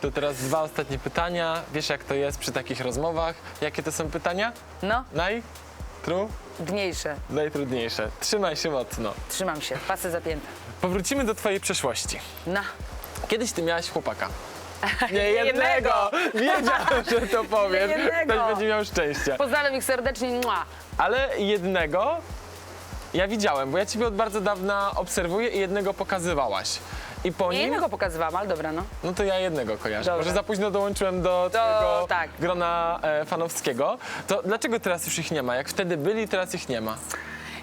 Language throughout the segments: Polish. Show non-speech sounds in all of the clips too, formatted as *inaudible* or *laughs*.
To teraz dwa ostatnie pytania. Wiesz jak to jest przy takich rozmowach? Jakie to są pytania? No, Naj? Tru? dniejsze. Najtrudniejsze. Trzymaj się mocno. Trzymam się, pasy zapięte. Powrócimy do twojej przeszłości. No. Kiedyś ty miałaś chłopaka. *laughs* Nie jednego. Wiedziałem, że to powiesz. Nie jednego. Ktoś będzie miał szczęście. Pozdrawiam ich serdecznie. Mua. Ale jednego ja widziałem, bo ja ciebie od bardzo dawna obserwuję i jednego pokazywałaś. I po Nie nim, innego pokazywałam, ale dobra, no. no to ja jednego kojarzę. Dobra. Może za późno dołączyłem do twojego tak. grona e, fanowskiego. To dlaczego teraz już ich nie ma? Jak wtedy byli, teraz ich nie ma.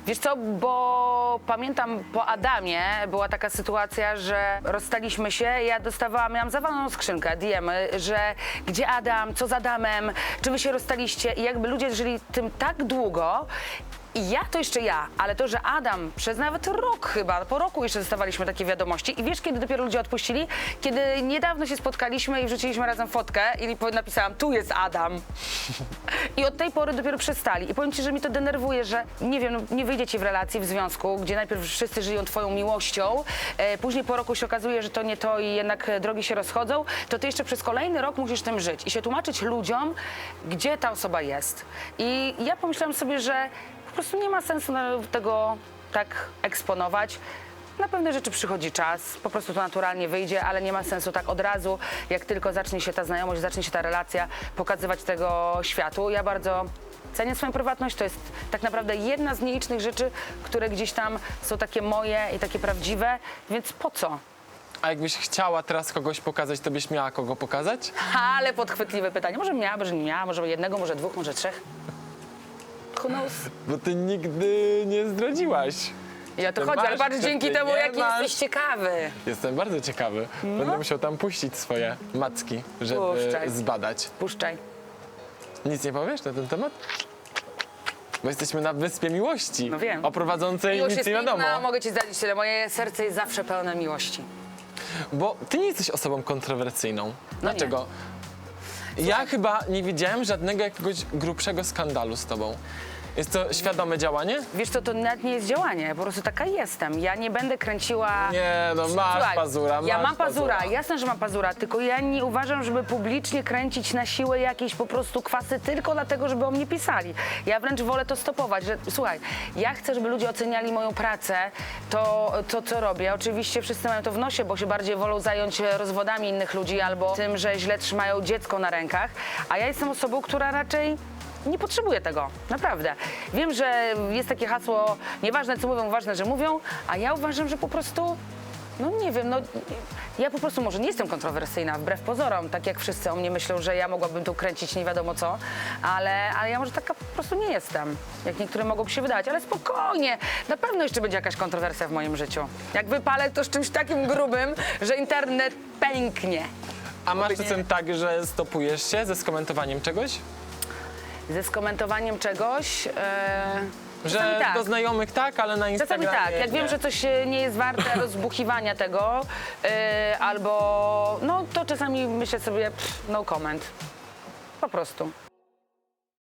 Wiesz co, bo pamiętam po Adamie była taka sytuacja, że rozstaliśmy się, ja dostawałam, miałam zawaloną skrzynkę, DM, że gdzie Adam, co z Adamem, czy wy się rozstaliście i jakby ludzie żyli tym tak długo i ja to jeszcze ja, ale to, że Adam przez nawet rok chyba, po roku jeszcze dostawaliśmy takie wiadomości i wiesz, kiedy dopiero ludzie odpuścili? Kiedy niedawno się spotkaliśmy i wrzuciliśmy razem fotkę i napisałam, tu jest Adam. I od tej pory dopiero przestali. I powiem ci, że mi to denerwuje, że nie wiem, no, nie wyjdziecie w relacji, w związku, gdzie najpierw wszyscy żyją twoją miłością, e, później po roku się okazuje, że to nie to i jednak e, drogi się rozchodzą, to ty jeszcze przez kolejny rok musisz tym żyć i się tłumaczyć ludziom, gdzie ta osoba jest. I ja pomyślałam sobie, że prostu nie ma sensu tego tak eksponować. Na pewne rzeczy przychodzi czas, po prostu to naturalnie wyjdzie, ale nie ma sensu tak od razu, jak tylko zacznie się ta znajomość, zacznie się ta relacja, pokazywać tego światu. Ja bardzo cenię swoją prywatność, to jest tak naprawdę jedna z nielicznych rzeczy, które gdzieś tam są takie moje i takie prawdziwe, więc po co? A jakbyś chciała teraz kogoś pokazać, to byś miała kogo pokazać? *laughs* Ale podchwytliwe pytanie. Może miała, może nie miała, może jednego, może dwóch, może trzech. Who knows? Bo ty nigdy nie zdradziłaś. O to Ty chodzi, ale masz, patrz czy dzięki ty temu, nie jaki masz? jesteś ciekawy. Jestem bardzo ciekawy. Będę musiał tam puścić swoje macki, żeby Puszczaj. zbadać. Puszczaj. Nic nie powiesz na ten temat? Bo jesteśmy na Wyspie Miłości. No wiem. O prowadzącej Miłość nic jest nie wiadomo. piękna, mogę ci zdradzić tyle. Moje serce jest zawsze pełne miłości. Bo ty nie jesteś osobą kontrowersyjną. No Dlaczego? Ja chyba nie widziałem żadnego jakiegoś grubszego skandalu z tobą. Jest to świadome działanie? Wiesz co, to nawet nie jest działanie, po prostu taka jestem. Ja nie będę kręciła... Nie, no masz Słuchaj, pazura, Ja masz mam pazura, jasne, że mam pazura, tylko ja nie uważam, żeby publicznie kręcić na siłę jakieś po prostu kwasy tylko dlatego, żeby o mnie pisali. Ja wręcz wolę to stopować, że słuchaj, ja chcę, żeby ludzie oceniali moją pracę, to, to co robię. Oczywiście wszyscy mają to w nosie, bo się bardziej wolą zająć rozwodami innych ludzi albo tym, że źle trzymają dziecko na rękach, a ja jestem osobą, która raczej nie potrzebuję tego, naprawdę. Wiem, że jest takie hasło, nieważne co mówią, ważne, że mówią, a ja uważam, że po prostu no nie wiem, no ja po prostu może nie jestem kontrowersyjna, wbrew pozorom, tak jak wszyscy o mnie myślą, że ja mogłabym tu kręcić nie wiadomo co, ale, ale ja może taka po prostu nie jestem, jak niektórym mogą się wydawać, ale spokojnie, na pewno jeszcze będzie jakaś kontrowersja w moim życiu. Jak wypalę to z czymś takim grubym, że internet pęknie. A masz czasem tak, że stopujesz się ze skomentowaniem czegoś? Ze skomentowaniem czegoś... E... Że Czasami tak. do znajomych tak, ale na Czasami Instagramie tak, jak nie. wiem, że coś e, nie jest warte *laughs* rozbuchiwania tego, e, albo no to czasami myślę sobie pff, no comment. Po prostu.